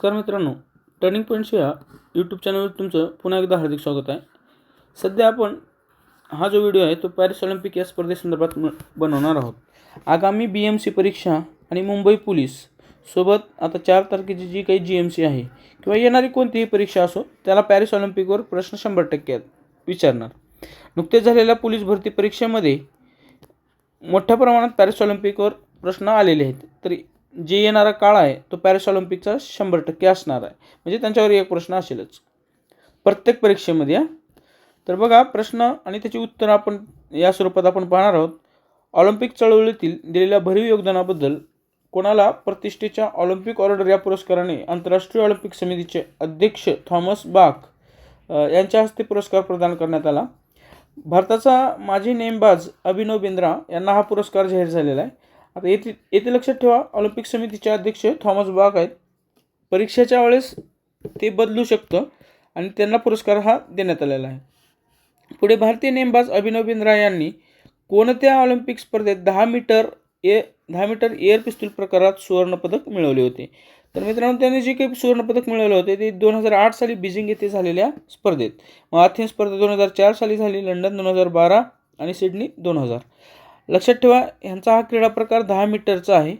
कर मित्रांनो turning points या यूट्यूब चॅनलवर तुमचं पुन्हा एकदा हार्दिक स्वागत आहे. सध्या आपण हा जो व्हिडिओ आहे तो पॅरिस ऑलिम्पिक या स्पर्धेसंदर्भात बनवणार आहोत. आगामी बी एम सी परीक्षा आणि मुंबई पोलीस सोबत आता चार तारखेची जी काही जी एम सी आहे किंवा येणारी कोणतीही परीक्षा असो त्याला पॅरिस ऑलिम्पिकवर प्रश्न शंभर टक्के आहेत विचारणार. नुकतेच झालेल्या पोलीस भरती परीक्षेमध्ये मोठ्या प्रमाणात पॅरिस ऑलिम्पिकवर प्रश्न आलेले आहेत. तरी जे येणारा काळ आहे तो पॅरिस ऑलिम्पिकचा शंभर टक्के असणार आहे. म्हणजे त्यांच्यावर एक प्रश्न असेलच. प्रत्येक परीक्षेमध्ये तर बघा प्रश्न आणि त्याची उत्तरं आपण या स्वरूपात आपण पाहणार आहोत. ऑलिम्पिक चळवळीतील दिलेल्या भरीव योगदानाबद्दल कोणाला प्रतिष्ठेच्या ऑलिम्पिक ऑर्डर या पुरस्काराने आंतरराष्ट्रीय ऑलिम्पिक समितीचे अध्यक्ष थॉमस बाक यांच्या हस्ते पुरस्कार प्रदान करण्यात आला. भारताचा माजी नेमबाज अभिनव बिंद्रा यांना हा पुरस्कार जाहीर झालेला आहे. आता येथे येथे लक्षात ठेवा ऑलिम्पिक समितीचे अध्यक्ष थॉमस बाग आहेत. परीक्षेच्या वेळेस ते बदलू शकतं आणि त्यांना पुरस्कार हा देण्यात आलेला आहे. पुढे भारतीय नेमबाज अभिनव बिंद्रा यांनी कोणत्या ऑलिम्पिक स्पर्धेत दहा मीटर ए दहा मीटर एअर पिस्तूल प्रकारात सुवर्णपदक मिळवले होते? तर मित्रांनो त्यांनी जे काही सुवर्णपदक मिळवले होते ते दोन हजार आठ साली बीजिंग येथे झालेल्या स्पर्धेत. मग अथेन्स स्पर्धा दोन हजार चार साली झाली लंडन दोन हजार बारा आणि सिडनी दोन हजार. लक्षात ठेवा ह्यांचा हा क्रीडा प्रकार दहा मीटरचा आहे.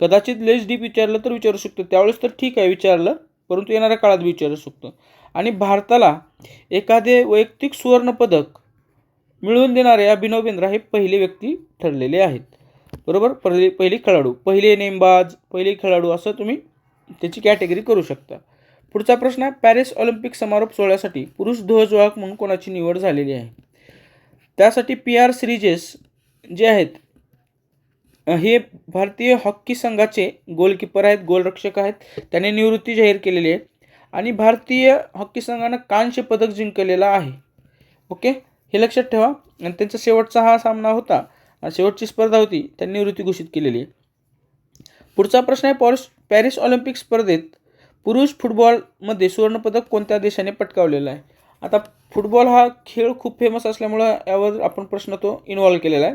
कदाचित लेस डीप विचारलं तर विचारू शकतो. त्यावेळेस तर ठीक आहे विचारलं परंतु येणाऱ्या काळात विचारू शकतो. आणि भारताला एखादे वैयक्तिक सुवर्णपदक मिळवून देणारे अभिनव बिंद्रा हे पहिले व्यक्ती ठरलेले आहेत. बरोबर? पहिले पहिली खेळाडू. पहिले नेमबाज पहिले खेळाडू असं तुम्ही त्याची कॅटेगरी करू शकता. पुढचा प्रश्न आहे पॅरिस ऑलिम्पिक समारोप सोहळ्यासाठी पुरुष ध्वजवाहक म्हणून कोणाची निवड झालेली आहे? त्यासाठी पी आर सिरिजेस जे आहेत हे भारतीय हॉकी संघाचे गोलकीपर आहेत गोलरक्षक आहेत. त्यांनी निवृत्ती जाहीर केलेली आहे. आणि भारतीय हॉकी संघानं कांस्य पदक जिंकलेलं आहे. ओके? हे लक्षात ठेवा. आणि त्यांचा शेवटचा हा सामना होता. शेवटची स्पर्धा होती. त्यांनी निवृत्ती घोषित केलेली आहे. पुढचा प्रश्न आहे पॉरिस पॅरिस ऑलिम्पिक स्पर्धेत पुरुष फुटबॉलमध्ये सुवर्णपदक कोणत्या देशाने पटकावलेला आहे? आता फुटबॉल हा खेळ खूप फेमस असल्यामुळं यावर आपण प्रश्न तो इन्व्हॉल्व केलेला आहे.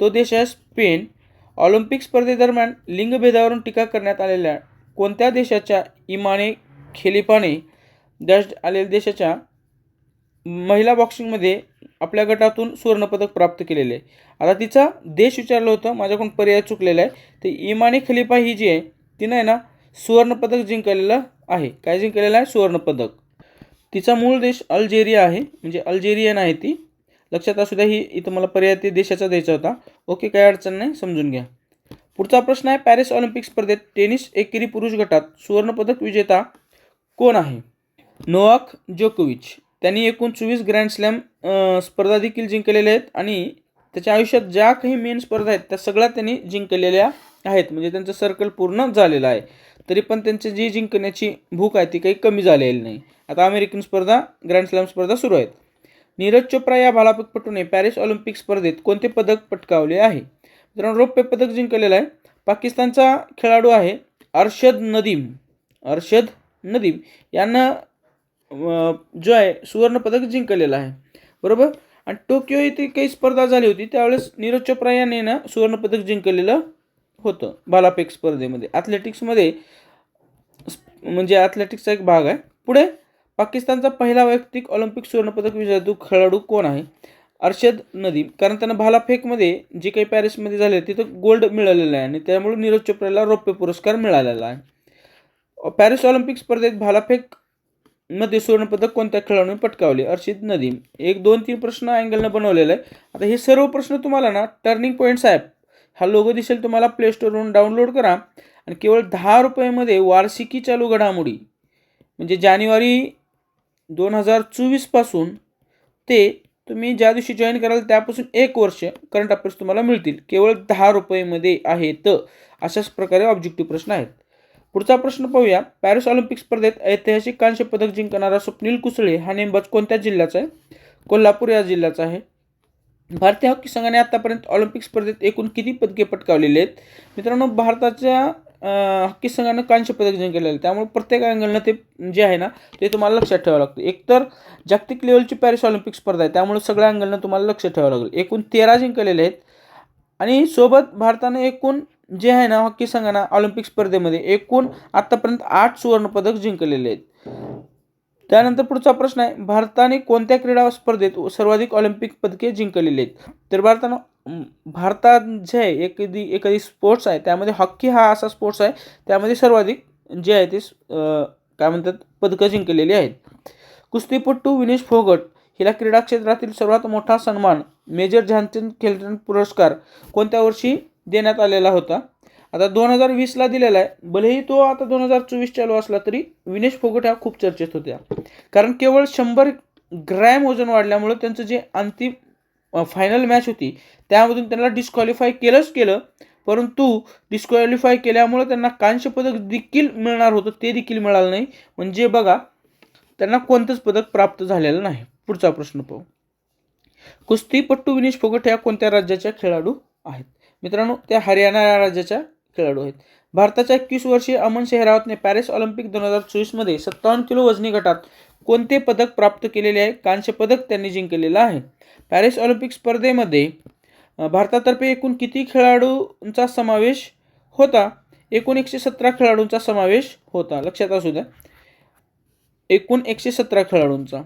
तो देश आहे स्पेन. ऑलिम्पिक स्पर्धेदरम्यान लिंगभेदावरून टीका करण्यात आलेल्या कोणत्या देशाच्या इमाने खेलिपाने डॅश आलेल्या देशाच्या महिला बॉक्सिंगमध्ये आपल्या गटातून सुवर्णपदक प्राप्त केलेले आहे. आता तिचा देश विचारलं होतं माझ्याकडून पर्याय चुकलेला आहे. तर इमाने खलिफा ही जी आहे तिनं आहे ना सुवर्णपदक जिंकलेलं आहे. काय जिंकलेलं आहे? सुवर्णपदक. तिचा मूळ देश अल्जेरिया आहे. म्हणजे अल्जेरियन आहे ती. लक्षात असू द्या ही इथं मला पर्याय ते देशाचा द्यायचा होता. ओके काही अडचण नाही समजून घ्या. पुढचा प्रश्न आहे पॅरिस ऑलिम्पिक स्पर्धेत टेनिस एकेरी पुरुष गटात सुवर्णपदक विजेता कोण आहे? नोवाक जोकोविच. त्यांनी एकूण चोवीस ग्रँड स्लॅम स्पर्धा देखील जिंकलेल्या आहेत आणि त्याच्या आयुष्यात ज्या काही मेन स्पर्धा आहेत त्या सगळ्या त्यांनी जिंकलेल्या आहेत. म्हणजे त्यांचं सर्कल पूर्ण झालेलं आहे. तरी पण त्यांची जी जिंकण्याची भूक आहे ती काही कमी झालेली नाही. आता अमेरिकन स्पर्धा ग्रँड स्लॅम स्पर्धा सुरू आहेत. नीरज चोप्रा या भालाफेकपटूने पॅरिस ऑलिम्पिक स्पर्धेत कोणते पदक पटकावले आहे? मित्रांनो रौप्य पदक जिंकलेलं आहे. पाकिस्तानचा खेळाडू आहे अर्शद नदीम. अर्शद नदीम यांना जो आहे सुवर्णपदक जिंकलेलं आहे. बरोबर? आणि टोकियो येथे काही स्पर्धा झाली होती त्यावेळेस नीरज चोप्रा याने ना सुवर्णपदक जिंकलेलं होतं भालाफेक स्पर्धेमध्ये. ॲथलेटिक्समध्ये स्प- म्हणजे ॲथलेटिक्सचा एक भाग आहे. पुढे पाकिस्तानचा पहिला वैयक्तिक ऑलिम्पिक सुवर्णपदक विजेता खेळाडू कोण आहे? अर्शद नदीम. कारण त्यांना भालाफेकमध्ये जे काही पॅरिसमध्ये झाले तिथं गोल्ड मिळालेलं आहे आणि त्यामुळे नीरज चोप्राला रौप्य पुरस्कार मिळालेला आहे. पॅरिस ऑलिम्पिक स्पर्धेत भालाफेकमध्ये सुवर्णपदक कोणत्या खेळाडूने पटकावले? अर्षित नदीम. एक दोन तीन प्रश्न अँगलनं बनवलेला आहे आता हे सर्व प्रश्न तुम्हाला ना टर्निंग पॉईंट्स ॲप हा लोगो दिसेल तुम्हाला प्ले स्टोरवरून डाउनलोड करा. आणि केवळ दहा रुपयामध्ये वार्षिकी चालू घडामोडी म्हणजे जानेवारी दोन हजार चोवीसपासून ते तुम्ही ज्या दिवशी जॉईन कराल त्यापासून एक वर्ष करंट अफेअर्स तुम्हाला मिळतील. केवळ दहा रुपयेमध्ये आहेत. अशाच प्रकारे ऑब्जेक्टिव्ह प्रश्न आहेत. पुढचा प्रश्न पाहूया. पॅरिस ऑलिम्पिक स्पर्धेत ऐतिहासिक कांस्य पदक जिंकणारा स्वप्नील कुसळे हा नेमबाज कोणत्या जिल्ह्याचा आहे? कोल्हापूर या जिल्ह्याचा आहे. भारतीय हॉकी संघाने आतापर्यंत ऑलिम्पिक स्पर्धेत एकूण किती पदके पटकावलेली आहेत? मित्रांनो भारताच्या हॉकी संघानं कांस्य पदक जिंकलेलं आहे त्यामुळे प्रत्येक अँगलनं ते जे आहे ना ते तुम्हाला लक्षात ठेवावं लागतं. एकतर जागतिक लेवलची पॅरिस ऑलिम्पिक स्पर्धा आहे त्यामुळे सगळ्या अँगलनं तुम्हाला लक्षात ठेवावं लागेल. एकूण तेरा जिंकलेले आहेत. आणि सोबत भारतानं एकूण जे आहे ना हॉकी संघानं ऑलिम्पिक स्पर्धेमध्ये एकूण आत्तापर्यंत आठ सुवर्णपदक जिंकलेले आहेत. त्यानंतर पुढचा प्रश्न आहे भारताने कोणत्या क्रीडा स्पर्धेत सर्वाधिक ऑलिम्पिक पदके जिंकलेली आहेत? तर भारतानं भारतात जे आहे एखादी एखादी स्पोर्ट्स आहे त्यामध्ये हॉकी हा असा स्पोर्ट्स आहे त्यामध्ये सर्वाधिक जे आहे ते काय म्हणतात पदकं जिंकलेली आहेत. कुस्तीपट्टू विनेश फोगट हिला क्रीडा क्षेत्रातील सर्वात मोठा सन्मान मेजर ध्यानचंद खेलरत्न पुरस्कार कोणत्या वर्षी देण्यात आलेला होता? आता दोन हजार वीसला दिलेला आहे. भलेही तो आता दोन हजार चोवीस चालू असला तरी विनेश फोगट हा खूप चर्चेत होत्या. कारण केवळ शंभर ग्रॅम वजन वाढल्यामुळं त्यांचं जे अंतिम फायनल मॅच होती त्यामधून त्यांना डिस्क्वालिफाय केलंच केलं. परंतु डिस्क्वालिफाय केल्यामुळं त्यांना कांस्य पदक देखील मिळणार होतं ते देखील मिळालं नाही. म्हणजे बघा त्यांना कोणतंच पदक प्राप्त झालेलं नाही. पुढचा प्रश्न पाहू. कुस्तीपट्टू विनेश फोगट ह्या कोणत्या राज्याच्या खेळाडू आहेत? मित्रांनो त्या हरियाणा या राज्याच्या खेळाडू आहेत. भारताच्या एकवीस वर्षीय अमन शेहरावतने पॅरिस ऑलिम्पिक दोन हजार चोवीसमध्ये सत्तावन्न किलो वजनी गटात कोणते पदक प्राप्त केलेले आहे? कांस्य पदक त्यांनी जिंकलेलं आहे. पॅरिस ऑलिम्पिक स्पर्धेमध्ये भारतातर्फे एकूण किती खेळाडूंचा समावेश होता? एकूण एकशे सतरा खेळाडूंचा समावेश होता. लक्षात असू द्या. एकूण एकशे सतरा खेळाडूंचा.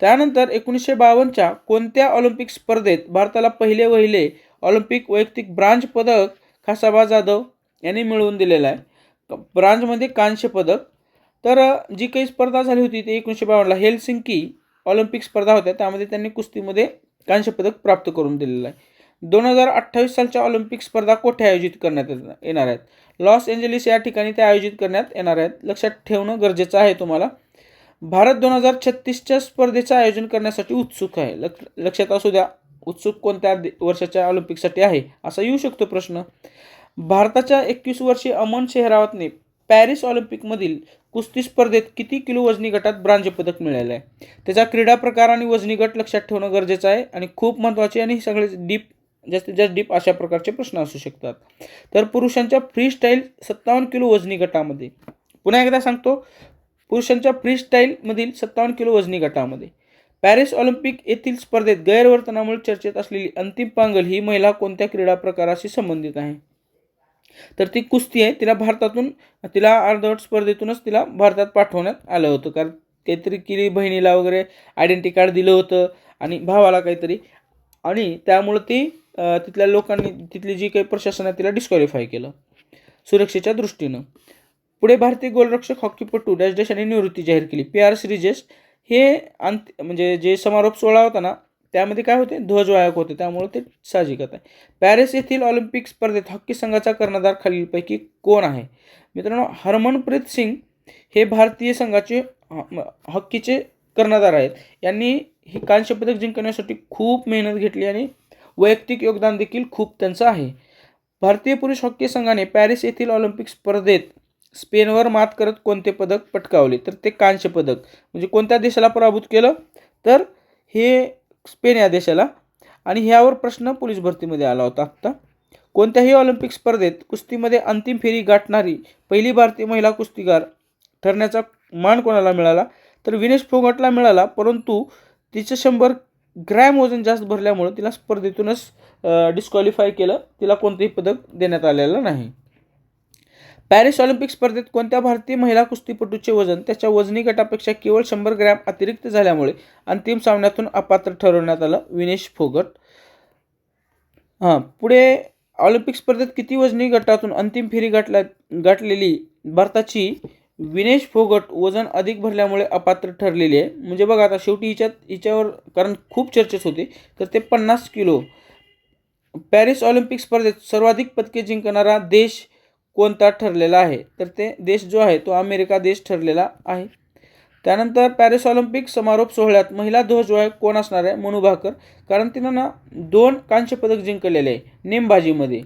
त्यानंतर एकोणीसशे बावन्नच्या कोणत्या ऑलिम्पिक स्पर्धेत भारताला पहिले वहिले ऑलिम्पिक वैयक्तिक ब्रांज पदक खासाबा जाधव? यांनी मिळवून दिलेलं आहे. ब्रांजमध्ये कांस्य पदक. तर जी काही स्पर्धा झाली होती ती एकोणीसशे बावन्नला हेलसिंकी ऑलिम्पिक स्पर्धा होत्या. त्यामध्ये त्यांनी कुस्तीमध्ये कांस्य पदक प्राप्त करून दिलेलं आहे. दोन हजार अठ्ठावीस सालच्या ऑलिम्पिक स्पर्धा कोठे आयोजित करण्यात येत- येणार आहेत? लॉस एंजलिस या ठिकाणी त्या आयोजित करण्यात येणार आहेत. लक्षात ठेवणं गरजेचं आहे तुम्हाला. भारत दोन हजार छत्तीसच्या स्पर्धेचं आयोजन करण्यासाठी उत्सुक आहे. लक्ष लक्षात असू द्या उत्सुक कोणत्या वर्षाच्या ऑलिम्पिकसाठी आहे असा येऊ शकतो प्रश्न. भारताच्या एकवीस वर्षीय अमन शेहरावतने पॅरिस ऑलिम्पिकमधील कुस्ती स्पर्धेत किती किलो वजनी गटात ब्रांज पदक मिळालं आहे त्याचा क्रीडा प्रकार आणि वजनी गट लक्षात ठेवणं गरजेचं आहे आणि खूप महत्त्वाचे आणि सगळे डीप जास्तीत जास्त डीप अशा प्रकारचे प्रश्न असू शकतात. तर पुरुषांच्या फ्री स्टाईल सत्तावन्न किलो वजनी गटामध्ये. पुन्हा एकदा सांगतो पुरुषांच्या फ्री स्टाईलमधील सत्तावन्न किलो वजनी गटामध्ये. पॅरिस ऑलिम्पिक येथील स्पर्धेत गैरवर्तनामुळे चर्चेत असलेली अंतिम पांगल ही महिला कोणत्या क्रीडा प्रकाराशी संबंधित आहे? तर ती कुस्ती आहे तिला भारतातून तिला अर्धवट स्पर्धेतूनच तिला भारतात पाठवण्यात आलं होतं. कारण काहीतरी किली बहिणीला वगैरे आयडेंटी कार्ड दिलं होतं आणि भावाला काहीतरी. आणि त्यामुळं ती तिथल्या लोकांनी तिथली जी काही प्रशासन आहे तिला डिस्क्वालिफाय केलं. सुरक्षेच्या दृष्टीनं. पुढे भारतीय गोलरक्षक हॉकीपटू डॅश डॅश यांनी निवृत्ती जाहीर केली. पी आर श्रीजेश हे अंत म्हणजे जे समारोप सोहळा होता ना त्यामध्ये काय होते? ध्वजवाहक होते. त्यामुळे ते साहजिकच आहे. पॅरिस येथील ऑलिम्पिक स्पर्धेत हॉकी संघाचा कर्णधार खालीलपैकी कोण आहे? मित्रांनो हरमनप्रीत सिंग हे भारतीय संघाचे हॉकीचे कर्णधार आहेत. यांनी ही कांस्य पदक जिंकण्यासाठी खूप मेहनत घेतली आणि वैयक्तिक योगदान देखील खूप त्यांचं आहे. भारतीय पुरुष हॉकी संघाने पॅरिस येथील ऑलिम्पिक स्पर्धेत स्पेनवर मात करत कोणते पदक पटकावले? तर ते कांस्य पदक म्हणजे कोणत्या देशाला पराभूत केलं? तर हे स्पेन या देशाला. आणि ह्यावर प्रश्न पोलीस भरतीमध्ये आला होता आत्ता. कोणत्याही ऑलिम्पिक स्पर्धेत कुस्तीमध्ये अंतिम फेरी गाठणारी पहिली भारतीय महिला कुस्तीगार ठरण्याचा मान कोणाला मिळाला? तर विनेश फोगटला मिळाला परंतु तिचं शंभर ग्रॅम वजन जास्त भरल्यामुळं तिला स्पर्धेतूनच डिस्क्वालिफाय केलं. तिला कोणतंही पदक देण्यात आलेलं नाही. पॅरिस ऑलिम्पिक स्पर्धेत कोणत्या भारतीय महिला कुस्तीपटूचे वजन त्याच्या वजनी गटापेक्षा केवळ शंभर ग्रॅम अतिरिक्त झाल्यामुळे अंतिम सामन्यातून अपात्र ठरवण्यात आलं? विनेश फोगट. हां पुढे ऑलिम्पिक स्पर्धेत किती वजनी गटातून अंतिम फेरी गाठल्या गाठलेली भारताची विनेश फोगट वजन अधिक भरल्यामुळे अपात्र ठरलेली आहे. म्हणजे बघा आता शेवटी हिच्यात हिच्यावर कारण खूप चर्चेस होते तर ते पन्नास किलो. पॅरिस ऑलिम्पिक स्पर्धेत सर्वाधिक पदके जिंकणारा देश कोणता ठरलेला आहे? तर ते देश जो आहे तो अमेरिका देश ठरलेला आहे. त्यानंतर पॅरिस ऑलिम्पिक समारोप सोहळ्यात महिला ध्वज जो आहे कोण असणार आहे? मनू भाकर. कारण तिनं ना दोन कांस्य पदक जिंकलेले आहे नेमबाजीमध्ये.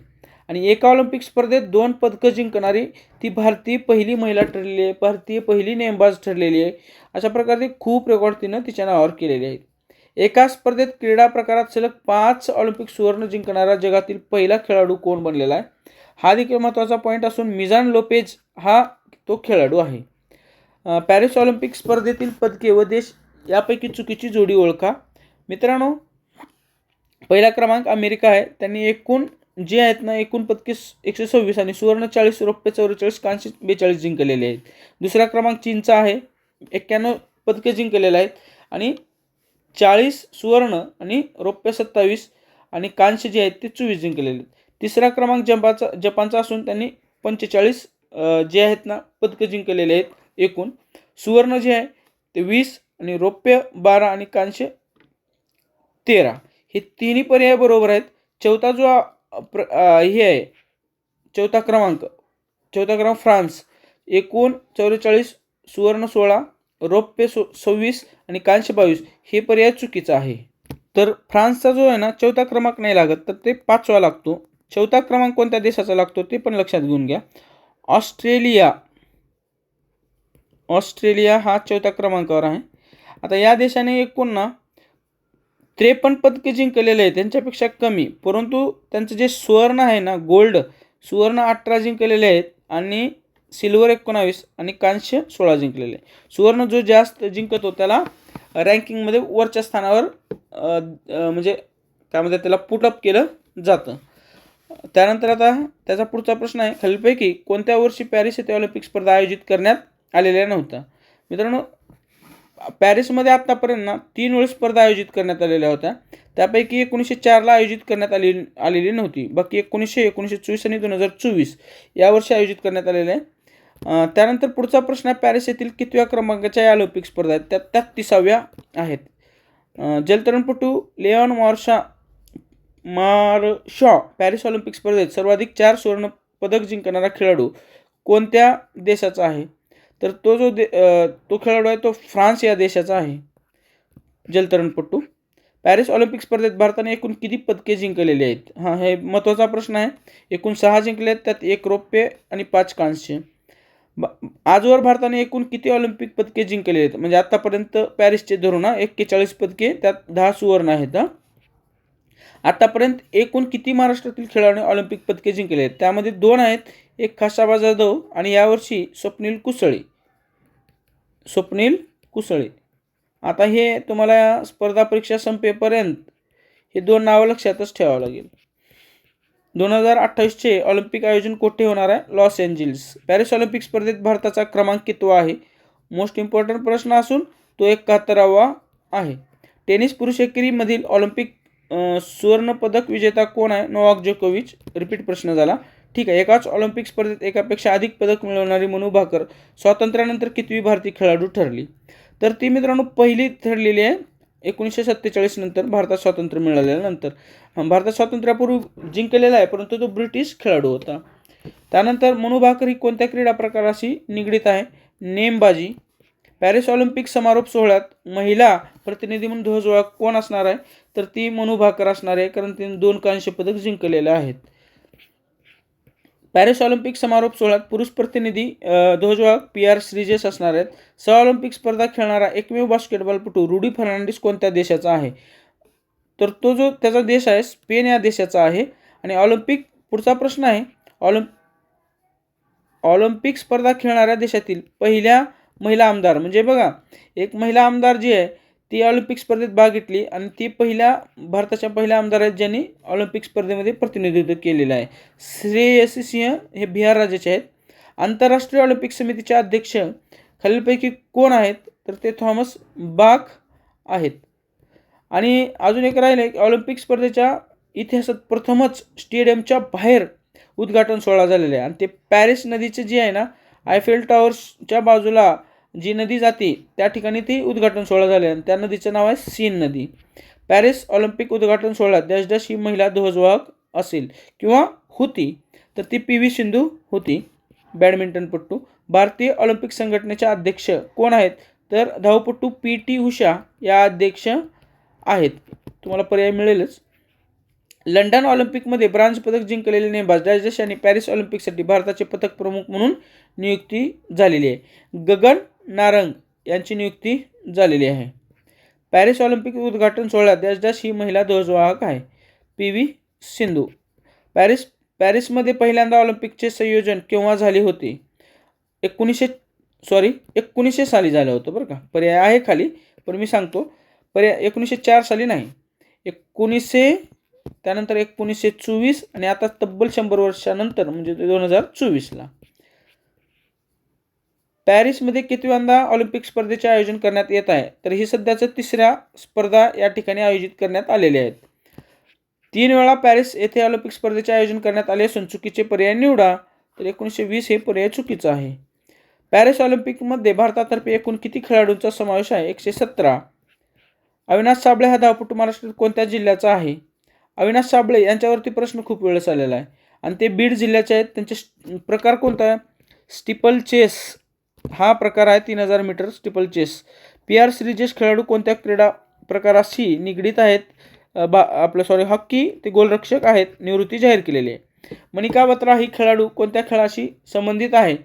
आणि एका ऑलिम्पिक स्पर्धेत दोन पदकं जिंकणारी ती भारतीय पहिली महिला ठरलेली आहे भारतीय पहिली नेमबाज ठरलेली आहे. अशा प्रकारे खूप रेकॉर्ड तिनं तिच्या नावावर केलेले आहेत. एका स्पर्धेत क्रीडा प्रकारात सलग पाच ऑलिम्पिक सुवर्ण जिंकणारा जगातील पहिला खेळाडू कोण बनलेला आहे? हा देखील महत्त्वाचा पॉईंट असून मिझान लोपेज हा तो खेळाडू आहे. पॅरिस ऑलिम्पिक स्पर्धेतील पदके व देश यापैकी चुकीची जोडी ओळखा. मित्रांनो पहिला क्रमांक अमेरिका आहे. त्यांनी एकूण जे आहेत ना एकूण पदके एकशे सव्वीस आणि सुवर्ण चाळीस रौप्य चौवेचाळीस कांशी बेचाळीस जिंकलेले आहेत. दुसरा क्रमांक चीनचा आहे. एक्क्याण्णव पदके जिंकलेले आहेत. आणि चाळीस सुवर्ण आणि रौप्य सत्तावीस आणि कांस्य जे आहेत ते चोवीस जिंकलेले आहेत. तिसरा क्रमांक जपाचा जपानचा असून त्यांनी पंचेचाळीस जे आहेत ना पदकं जिंकलेले आहेत एकूण. सुवर्ण जे आहे ते वीस आणि रौप्य बारा आणि कांस्य तेरा. हे तिन्ही पर्याय बरोबर आहेत. चौथा जो प्र हे आहे चौथा क्रमांक चौथा क्रमांक फ्रान्स. एकूण चौवेचाळीस सुवर्ण सोळा रौप्य सो सव्वीस आणि कांस्य बावीस. हे पर्याय चुकीचा आहे. तर फ्रान्सचा जो आहे ना चौथा क्रमांक नाही लागत तर ते पाचवा लागतो. चौथा क्रमांक कोणत्या देशाचा लागतो ते पण लक्षात घेऊन घ्या. ऑस्ट्रेलिया. ऑस्ट्रेलिया हा चौथ्या क्रमांकावर आहे. आता या देशाने एकूण ना त्रेपन्न पदके जिंकलेले आहेत. त्यांच्यापेक्षा कमी. परंतु त्यांचं जे सुवर्ण आहे ना गोल्ड सुवर्ण अठरा जिंकलेले आहेत आणि सिल्वर एकोणावीस आणि कांस्य सोळा जिंकलेले आहे सुवर्ण जो जास्त जिंकतो त्याला रँकिंगमध्ये वरच्या स्थानावर म्हणजे काय म्हणतात त्याला पुटअप केलं जातं. त्यानंतर आता त्याचा पुढचा प्रश्न आहे खालीलपैकी कोणत्या वर्षी पॅरिस येथे ऑलिम्पिक स्पर्धा आयोजित करण्यात आलेल्या नव्हत्या? मित्रांनो पॅरिसमध्ये आत्तापर्यंत ना तीन वेळेस स्पर्धा आयोजित करण्यात आलेल्या होत्या. त्यापैकी एकोणीसशे चारला आयोजित करण्यात आली आलेली नव्हती. बाकी एकोणीसशे एकोणीसशे चोवीस आणि दोन हजार चोवीस यावर्षी आयोजित करण्यात आलेले. आहे त्यानंतर पुढचा प्रश्न आहे पॅरिस येथील कितव्या क्रमांकाच्या या ऑलिम्पिक स्पर्धा आहेत? त्या त्या तिसाव्या आहेत. जलतरणपटू लेऑन मॉर्शा मारशॉ पॅरिस ऑलिम्पिक स्पर्धेत सर्वाधिक चार सुवर्ण पदक जिंकणारा खेळाडू कोणत्या देशाचा आहे? तर तो जो दे तो खेळाडू आहे तो फ्रान्स या देशाचा आहे. जलतरणपटू. पॅरिस ऑलिम्पिक स्पर्धेत भारताने एकूण किती पदके जिंकलेली आहेत? हां हे महत्त्वाचा प्रश्न आहे. एकूण सहा जिंकले आहेत त्यात एक रौप्य आणि पाच कांस्य. ब- आजवर भारताने एकूण किती ऑलिम्पिक पदके जिंकलेली आहेत? म्हणजे आत्तापर्यंत पॅरिसचे धरून एक्केचाळीस पदके त्यात दहा सुवर्ण आहेत हां. आतापर्यंत एकूण किती महाराष्ट्रातील खेळाडूंनी ऑलिम्पिक पदके जिंकले आहेत? त्यामध्ये दोन आहेत. एक खासाबा जाधव आणि यावर्षी स्वप्नील कुसळे. स्वप्नील कुसळे. आता हे तुम्हाला स्पर्धा परीक्षा संपेपर्यंत हे दोन नावं लक्षातच ठेवावं लागेल. दोन हजार अठ्ठावीसचे ऑलिम्पिक आयोजन कोठे होणार आहे? Los Angeles. पॅरिस ऑलिम्पिक स्पर्धेत भारताचा क्रमांक कितवा आहे? मोस्ट इम्पॉर्टंट प्रश्न असून तो एकाहत्तरावा आहे. टेनिस पुरुष एकेरीमधील ऑलिम्पिक सुवर्णपदक विजेता कोण आहे? नोवाक जोकोविच. रिपीट प्रश्न झाला. ठीक आहे एकाच ऑलिम्पिक स्पर्धेत एकापेक्षा अधिक पदक मिळवणारी मनू भाकर स्वातंत्र्यानंतर कितवी भारतीय खेळाडू ठरली? तर ती मित्रांनो पहिली ठरलेली आहे. एकोणीसशे सत्तेचाळीस नंतर भारतात स्वातंत्र्य मिळाल्यानंतर भारतात स्वातंत्र्यापूर्वी जिंकलेला आहे परंतु तो ब्रिटिश खेळाडू होता. त्यानंतर मनू भाकर ही कोणत्या क्रीडा प्रकाराशी निगडीत आहे? नेमबाजी. पॅरिस ऑलिम्पिक समारोप सोहळ्यात महिला प्रतिनिधी म्हणून ध्वजोळा कोण असणार आहे? तर ती मनू भाकर असणार आहे कारण तिने दोन कांस्य पदक जिंकलेले आहेत. पॅरिस ऑलिम्पिक समारोप सोहळ्यात पुरुष प्रतिनिधी अ, ध्वजवाहक पी आर श्रीजेश असणार आहेत. सह ऑलिम्पिक स्पर्धा खेळणारा एकमेव बास्केटबॉलपटू रुडी फर्नांडिस कोणत्या देशाचा आहे? तर तो जो त्याचा देश आहे स्पेन या देशाचा आहे. आणि ऑलिम्पिक पुढचा प्रश्न आहे ऑलिम्प ऑलिम्पिक स्पर्धा खेळणाऱ्या देशातील पहिल्या महिला आमदार. म्हणजे बघा एक महिला आमदार जी आहे ती ऑलिम्पिक स्पर्धेत भाग घेतली आणि ती पहिल्या भारताच्या पहिल्या आमदार आहेत ज्यांनी ऑलिम्पिक स्पर्धेमध्ये प्रतिनिधित्व केलेलं आहे. श्रेयसी सिंह हे बिहार राज्याचे आहेत. आंतरराष्ट्रीय ऑलिम्पिक समितीचे अध्यक्ष खालीलपैकी कोण आहेत? तर ते थॉमस बाख आहेत. आणि अजून एक राहिले ऑलिम्पिक स्पर्धेच्या इतिहासात प्रथमच स्टेडियमच्या बाहेर उद्घाटन सोहळा झालेला आहे. आणि ते पॅरिस नदीचे जे आहे ना आयफेल टॉवर्सच्या बाजूला जी नदी जाते त्या ठिकाणी ती उद्घाटन सोहळा झाला आणि त्या नदीचं नाव आहे सीन नदी. पॅरिस ऑलिम्पिक उद्घाटन सोहळ्यात डॅश डॅश ही महिला ध्वजवाहक असेल किंवा होती तर ती पी व्ही सिंधू होती. बॅडमिंटनपट्टू भारतीय ऑलिम्पिक संघटनेच्या अध्यक्ष कोण आहेत? तर धावपट्टू पी टी उषा या अध्यक्ष आहेत. तुम्हाला पर्याय मिळेलच. लंडन ऑलिम्पिकमध्ये ब्रांज पदक जिंकलेले नेमबाज राजेश यांनी पॅरिस ऑलिम्पिकसाठी भारताचे पथक प्रमुख म्हणून नियुक्ती झालेली आहे. गगन नारंग यांची नियुक्ती झालेली आहे. पॅरिस ऑलिम्पिक उद्घाटन सोहळ्यात डॅश डॅश ही महिला ध्वजवाहक आहे. पी. व्ही. सिंधू. पॅरिस पॅरिसमध्ये पहिल्यांदा ऑलिम्पिकचे संयोजन केव्हा झाले होते? एकोणीसशे सॉरी एकोणीसशे साली झालं होतं बरं का? पर्याय आहे खाली पण मी सांगतो पर्याय एकोणीसशे चार साली नाही. एकोणीसशे त्यानंतर एकोणीसशे चोवीस आणि आता तब्बल शंभर वर्षानंतर म्हणजे दोन हजार चोवीसला. पॅरिसमध्ये कितव्यांदा ऑलिम्पिक स्पर्धेचे आयोजन करण्यात येत आहे. तर ही सध्याचं तिसऱ्या स्पर्धा या ठिकाणी आयोजित करण्यात आलेल्या आहेत. तीन वेळा पॅरिस येथे ऑलिम्पिक स्पर्धेचे आयोजन करण्यात आले असून चुकीचे पर्याय निवडा. तर एकोणीसशे वीस हे पर्याय चुकीचं आहे. पॅरिस ऑलिम्पिकमध्ये भारतातर्फे एकूण किती खेळाडूंचा समावेश आहे? एकशे सतरा. अविनाश साबळे हा धावपटू महाराष्ट्रात कोणत्या जिल्ह्याचा आहे? अविनाश साबळे यांच्यावरती प्रश्न खूप वेळेस आलेला आहे. आणि ते बीड जिल्ह्याचे आहेत. त्यांचे प्रकार कोणता आहे? Steeplechase. हा प्रकार आहे तीन हजार metre steeplechase. P R Sreejesh खेळाडू कोणत्या क्रीडा प्रकाराशी निगडीत आहेत? बा आपलं सॉरी हॉकी ते गोलरक्षक आहेत निवृत्ती जाहीर केलेली आहे. मनिका बत्रा ही खेळाडू कोणत्या खेळाशी संबंधित आहे?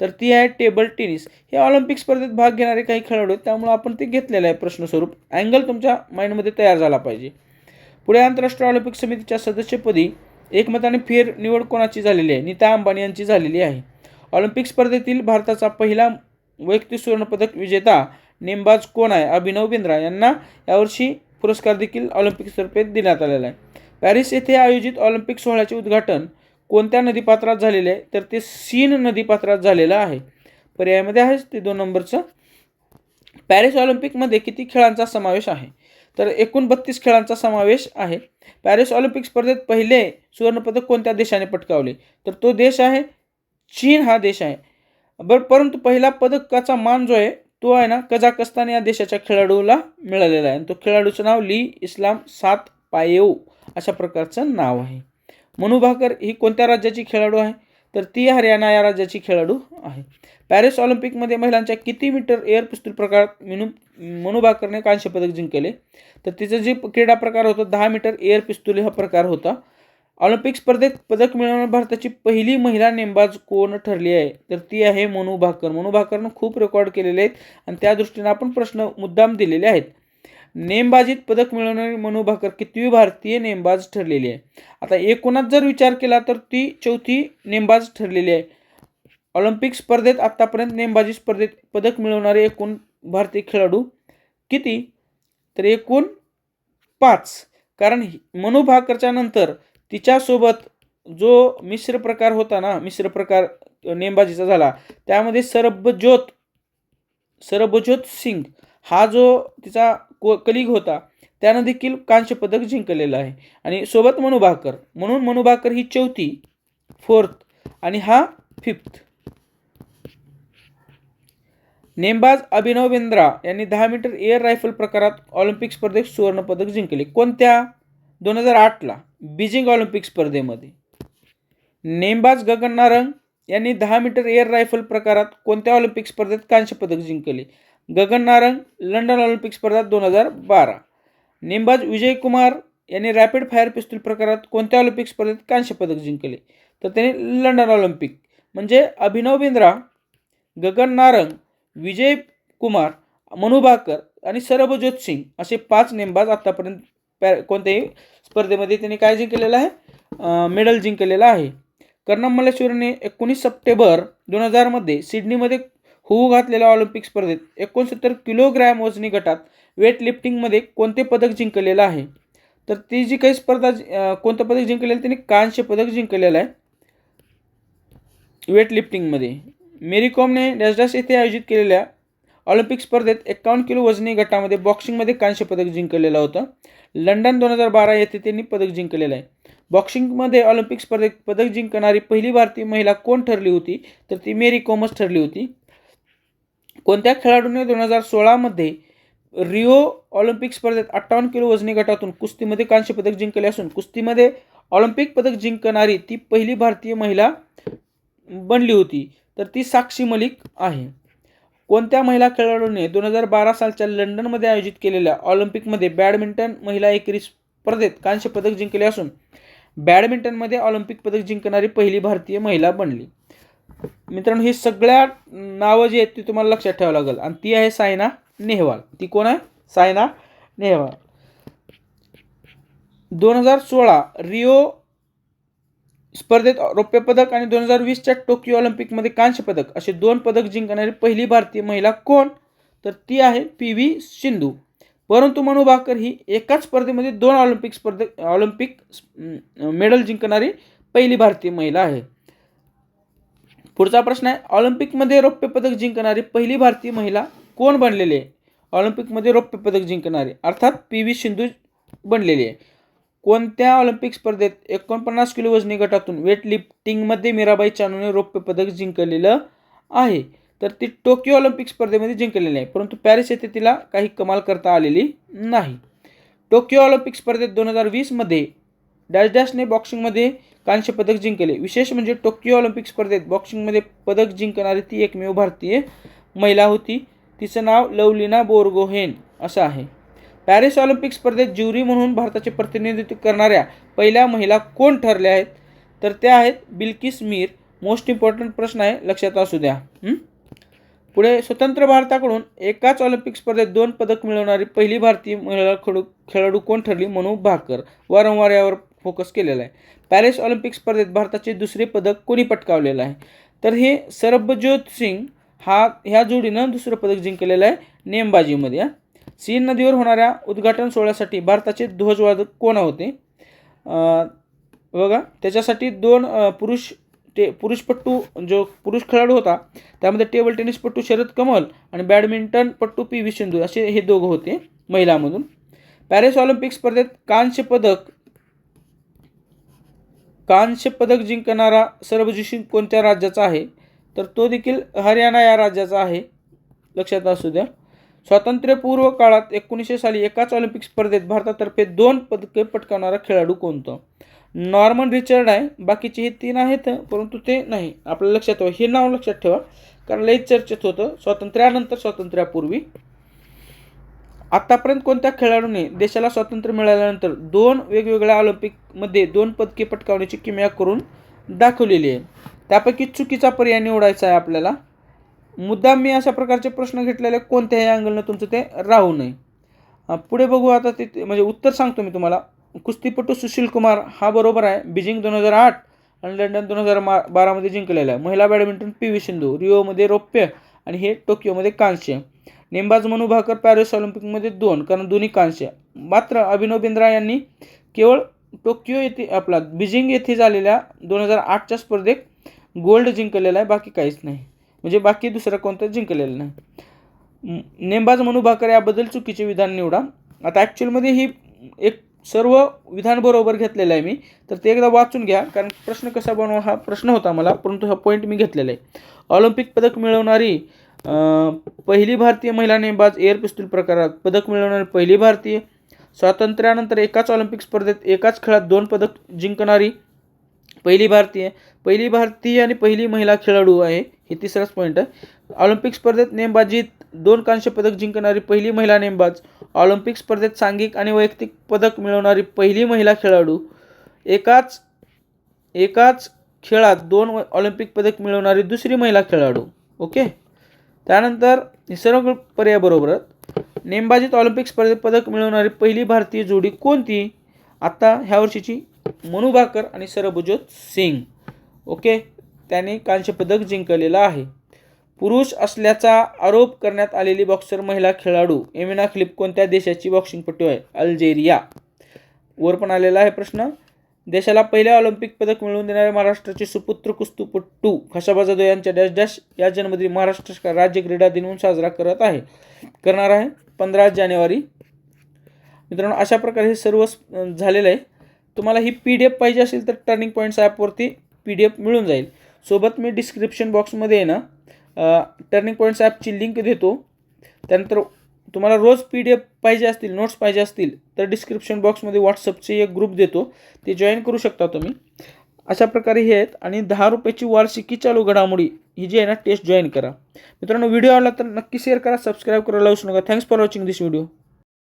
तर ती आहे टेबल टेनिस. हे ऑलिम्पिक स्पर्धेत भाग घेणारे काही खेळाडू आहेत त्यामुळे आपण ते घेतलेलं आहे प्रश्नस्वरूप. अँगल तुमच्या माइंडमध्ये तयार झाला पाहिजे. पुढे आंतरराष्ट्रीय ऑलिम्पिक समितीच्या सदस्यपदी एकमताने फेर निवड कोणाची झालेली आहे? नीता अंबानी यांची झालेली आहे. ऑलिम्पिक स्पर्धेतील भारताचा पहिला वैयक्तिक सुवर्णपदक विजेता नेमबाज कोण आहे? अभिनव बिंद्रा यांना यावर्षी पुरस्कार देखील ऑलिम्पिकतर्फे देण्यात आलेला आहे. पॅरिस येथे आयोजित ऑलिम्पिक सोहळ्याचे उद्घाटन कोणत्या नदीपात्रात झालेले आहे? तर ते सीन नदीपात्रात झालेलं आहे. पर्यायामध्ये आहेच ते दोन नंबरचं. पॅरिस ऑलिम्पिकमध्ये किती खेळांचा समावेश आहे? तर एकूण बत्तीस खेळांचा समावेश आहे. पॅरिस ऑलिम्पिक स्पर्धेत पहिले सुवर्णपदक कोणत्या देशाने पटकावले? तर तो देश आहे चीन हा देश आहे. बरं परंतु पहिला पदकाचा मान जो आहे तो आहे ना कझाकस्तान या देशाच्या खेळाडूला मिळालेला आहे. आणि तो खेळाडूचं नाव ली इस्लाम सात पायेव अशा प्रकारचं नाव आहे. मनुभाकर ही कोणत्या राज्याची खेळाडू आहे? तर ती हरियाणा या राज्याची खेळाडू आहे. पॅरिस ऑलिम्पिकमध्ये महिलांच्या किती मीटर एअर पिस्तूल प्रकारात मिनू मनु भाकरने कांस्य पदक जिंकले? तर तिचं जे क्रीडा प्रकार होता दहा मीटर एअर पिस्तूल हा प्रकार होता. ऑलिम्पिक स्पर्धेत पदक मिळवणारी भारताची पहिली महिला नेमबाज कोण ठरली आहे? तर ती आहे मनू भाकर. मनू भाकरनं खूप रेकॉर्ड केलेले आहेत आणि त्या दृष्टीने आपण प्रश्न मुद्दाम दिलेले आहेत. नेमबाजीत पदक मिळवणारी मनू भाकर कितवी भारतीय नेमबाज ठरलेली आहे? आता एकूणात जर विचार केला तर ती चौथी नेमबाज ठरलेली आहे. ऑलिम्पिक स्पर्धेत आत्तापर्यंत नेमबाजी स्पर्धेत पदक मिळवणारे एकूण भारतीय खेळाडू किती? तर एकूण पाच. कारण मनू भाकरच्या नंतर तिच्यासोबत जो मिश्र प्रकार होता ना मिश्र प्रकार नेमबाजीचा झाला त्यामध्ये सरबज्योत सरबज्योत सिंग हा जो तिचा को कलिग होता त्यानं देखील कांस्य पदक जिंकलेलं आहे. आणि सोबत मनुभाकर म्हणून मनुभाकर ही चौथी फोर्थ आणि हा फिफ्थ. नेमबाज अभिनव बिंद्रा यांनी दहा मीटर एअर रायफल प्रकारात ऑलिम्पिक स्पर्धेत सुवर्णपदक जिंकले. कोणत्या? दोन हजार आठला बीजिंग ऑलिम्पिक स्पर्धेमध्ये. नेमबाज गगन नारंग यांनी दहा मीटर एअर रायफल प्रकारात कोणत्या ऑलिम्पिक स्पर्धेत कांस्य पदक जिंकले? गगन नारंग लंडन ऑलिम्पिक स्पर्धा दोन हजार बारा. नेमबाज विजय कुमार यांनी रॅपिड फायर पिस्तूल प्रकारात कोणत्या ऑलिम्पिक स्पर्धेत कांस्य पदक जिंकले? तर त्याने लंडन ऑलिम्पिक म्हणजे अभिनव बिंद्रा गगन नारंग विजय कुमार मनुभाकर आणि सरबजोत सिंग असे पाच नेमबाज आत्तापर्यंत पॅ कोणत्याही स्पर्धेमध्ये त्यांनी काय जिंकलेलं आहे? मेडल जिंकलेलं आहे. कर्णम मल्लेश्वरीने एकोणीस सप्टेंबर दोन हजारमध्ये सिडनीमध्ये होऊ घातलेल्या ऑलिम्पिक स्पर्धेत एकोणसत्तर किलोग्रॅम वजनी गटात वेट लिफ्टिंगमध्ये कोणते पदक जिंकलेलं आहे? तर ती जी काही स्पर्धा कोणतं पदक जिंकलेलं आहे, त्यांनी कांस्य पदक जिंकलेलं आहे. वेट लिफ्टिंगमध्ये मेरी कॉमने डॅसडॅस येथे आयोजित केलेल्या ऑलिम्पिक स्पर्धेत एकावन्न किलो वजनी गटामध्ये बॉक्सिंगमध्ये कांस्य पदक जिंकलेलं होतं. लंडन दोन हजार बारा येथे त्यांनी पदक जिंकलेलं आहे. बॉक्सिंगमध्ये ऑलिम्पिक स्पर्धेत पदक जिंकणारी पहिली भारतीय महिला कोण ठरली होती? तर ती मेरी कॉमच ठरली होती. कोणत्या खेळाडूने दोन हजार सोळामध्ये रिओ ऑलिम्पिक स्पर्धेत अठ्ठावन्न किलो वजनी गटातून कुस्तीमध्ये कांस्य पदक जिंकले असून कुस्तीमध्ये ऑलिम्पिक पदक जिंकणारी ती पहिली भारतीय महिला बनली होती. तर ती साक्षी मलिक आहे. कोणत्या महिला खेळाडूने दोन हजार बारा सालच्या लंडनमध्ये आयोजित केलेल्या ऑलिम्पिकमध्ये बॅडमिंटन महिला एकेरी स्पर्धेत कांस्य पदक जिंकले असून बॅडमिंटनमध्ये ऑलिम्पिक पदक जिंकणारी पहिली भारतीय महिला बनली. मित्रांनो ही सगळ्या नावं जी आहेत ती तुम्हाला लक्षात ठेवावं लागेल. आणि ती आहे सायना नेहवाल. ती कोण आहे? सायना नेहवाल. दोन हजार सोळा रिओ स्पर्धेत रौप्य पदक आणि दोन हजार वीसच्या टोकियो ऑलिम्पिकमध्ये कांस्य पदक असे दोन पदक जिंकणारी पहिली भारतीय महिला कोण? तर ती आहे पी व्ही सिंधू. परंतु मनू भाकर ही एकाच स्पर्धेमध्ये दोन ऑलिम्पिक स्पर्धे ऑलिम्पिक मेडल जिंकणारी पहिली भारतीय महिला आहे. पुढचा प्रश्न आहे ऑलिम्पिकमध्ये रौप्य पदक जिंकणारी पहिली भारतीय महिला कोण बनलेली आहे? ऑलिम्पिकमध्ये रौप्य पदक जिंकणारी अर्थात पी व्ही सिंधू बनलेली आहे. कोणत्या ऑलिम्पिक स्पर्धेत एकोणपन्नास किलो वजनी गटातून वेट लिफ्टिंगमध्ये मीराबाई चानूने रौप्य पदक जिंकलेलं आहे? तर ती टोकियो ऑलिम्पिक स्पर्धेमध्ये जिंकलेली आहे परंतु पॅरिस येथे तिला काही कमाल करता आलेली नाही. टोकियो ऑलिम्पिक स्पर्धेत दोन हजार वीसमध्ये डॅश डॅशने बॉक्सिंगमध्ये कांस्य पदक जिंकले. विशेष म्हणजे टोकियो ऑलिम्पिक स्पर्धेत बॉक्सिंगमध्ये पदक जिंकणारी ती एकमेव भारतीय महिला होती. तिचं नाव लवलिना बोरगोहेन असं आहे. पॅरिस ऑलिम्पिक स्पर्धेत ज्युरी म्हणून भारताचे प्रतिनिधित्व करणाऱ्या पहिल्या महिला कोण ठरल्या आहेत? तर त्या आहेत बिल्किस मीर. मोस्ट इम्पॉर्टंट प्रश्न आहे लक्षात असू द्या. पुढे स्वतंत्र भारताकडून एकाच ऑलिम्पिक स्पर्धेत दोन पदक मिळवणारी पहिली भारतीय महिला खेळू खेळाडू कोण ठरली? मनू भाकर. वारंवार यावर फोकस केलेला आहे. पॅरिस ऑलिम्पिक स्पर्धेत भारताचे दुसरे पदक कोणी पटकावलेलं आहे? तर हे सरबजोत सिंग हा ह्या जोडीनं दुसरं पदक जिंकलेलं आहे नेमबाजीमध्ये हा. सीन नदीवर होणाऱ्या उद्घाटन सोहळ्यासाठी भारताचे ध्वजवादक कोण होते? बघा त्याच्यासाठी दोन पुरुष टे पुरुषपट्टू जो पुरुष खेळाडू होता त्यामध्ये टेबल टेनिसपट्टू शरद कमल आणि बॅडमिंटनपट्टू पी. व्ही. सिंधू असे हे दोघं होते महिलामधून. पॅरिस ऑलिम्पिक स्पर्धेत कांस्य पदक कांस्य पदक जिंकणारा सर्वजित सिंग कोणत्या राज्याचा आहे? तर तो देखील हरियाणा या राज्याचा आहे. लक्षात असू द्या. स्वातंत्र्यपूर्व काळात एकोणीसशे साली एकाच ऑलिम्पिक स्पर्धेत भारतातर्फे दोन पदके पटकावणारा खेळाडू कोणतं? नॉर्मन रिचर्ड आहे. बाकीचे हे तीन आहेत परंतु ते नाही. आपल्या लक्षात ठेवा हे नाव लक्षात ठेवा कारण लई चर्चेत होतं. स्वातंत्र्यानंतर स्वातंत्र्यापूर्वी. आतापर्यंत कोणत्या खेळाडूने देशाला स्वातंत्र्य मिळाल्यानंतर दोन वेगवेगळ्या ऑलिम्पिकमध्ये दोन पदके पटकावण्याची किमया करून दाखवलेली आहे? त्यापैकी चुकीचा पर्याय निवडायचा आहे आपल्याला. मुद्दाम मी अशा प्रकारचे प्रश्न घेतलेले कोणत्याही अँगलनं तुमचं ते राहू नये. पुढे बघू आता ते- म्हणजे उत्तर सांगतो मी तुम्हाला. कुस्तीपटू सुशील कुमार हा बरोबर आहे. बीजिंग दोन हजार आठ आणि लंडन दोन हजार मा बारामध्ये जिंकलेला आहे. महिला बॅडमिंटन पी व्ही सिंधू रिओमध्ये रौप्य आणि हे टोकियोमध्ये कांस्य. नेमबाज मनू भाकर पॅरिस ऑलिम्पिकमध्ये दोन कारण दोन्ही कांस्य. मात्र अभिनव बिंद्रा यांनी केवळ टोकियो येथे आपला बीजिंग येथे झालेल्या दोन हजार आठच्या स्पर्धेत गोल्ड जिंकलेला आहे. बाकी काहीच नाही. म्हणजे बाकी दुसरं कोणतं जिंकलेलं नाही. नेमबाज मनू भाकर याबद्दल चुकीचे विधान निवडा. आता ॲक्च्युअलमध्ये ही एक सर्व विधान बरोबर घेतलेलं आहे मी. तर ते एकदा वाचून घ्या कारण प्रश्न कसा बनवा हा प्रश्न होता मला परंतु हा पॉईंट मी घेतलेला आहे. ऑलिम्पिक पदक मिळवणारी पहिली भारतीय महिला नेमबाज एअर पिस्तूल प्रकारात पदक मिळवणारी पहिली भारतीय स्वातंत्र्यानंतर एकाच ऑलिम्पिक स्पर्धेत एकाच खेळात दोन पदक जिंकणारी पहिली भारतीय पहिली भारतीय आणि पहिली महिला खेळाडू आहे. हे तिसराच पॉईंट आहे. ऑलिम्पिक स्पर्धेत नेमबाजीत दोन कांस्य पदक जिंकणारी पहिली महिला नेमबाज ऑलिम्पिक स्पर्धेत सांघिक आणि वैयक्तिक पदक मिळवणारी पहिली महिला खेळाडू. एकाच एकाच खेळात दोन व- ऑलिम्पिक पदक मिळवणारी दुसरी महिला खेळाडू. ओके? त्यानंतर हे सर्व नेमबाजीत ऑलिम्पिक स्पर्धेत पदक मिळवणारी पहिली भारतीय जोडी कोणती? आता ह्या वर्षीची मनू भाकर आणि सरबजोत सिंग. ओके? त्याने कांस्यपदक जिंकलेलं आहे. पुरुष असल्याचा आरोप करण्यात आलेली बॉक्सर महिला खेळाडू एमिना क्लिप कोणत्या देशाची बॉक्सिंगपटू आहे? अल्जेरिया. वर पण आलेला आहे प्रश्न. देशाला पहिले ऑलिम्पिक पदक मिळवून देणारे महाराष्ट्राचे सुपुत्र कुस्तुपट्टू खशाबा जाधव यांच्या डॅश डॅश या जन्मदिनी महाराष्ट्र राज्य क्रीडा दिन म्हणून साजरा करत आहे. करणार आहे पंधरा जानेवारी. मित्रांनो अशा प्रकारे हे सर्व झालेलं आहे. तुम्हाला ही पी डी एफ पाहिजे असेल तर टर्निंग पॉईंट्स ॲपवरती पी डी एफ मिळून जाईल. सोबत मी डिस्क्रिप्शन बॉक्समध्ये आहे ना टर्निंग पॉईंट्स ॲपची लिंक देतो. त्यानंतर तुम्हाला रोज पी डी एफ पाहिजे असतील नोट्स पाहिजे असतील तर डिस्क्रिप्शन बॉक्समध्ये व्हॉट्सअपचे एक ग्रुप देतो. ते जॉईन करू शकता तुम्ही. अशा प्रकारे हे आहेत. आणि दहा रुपयाची वार्षिकी चालू घडामोडी ही जी आहे ना टेस्ट जॉईन करा. मित्रांनो व्हिडिओ आवडला तर नक्की शेअर करा सबस्क्राईब करायला विसरू नका. Thanks for watching this video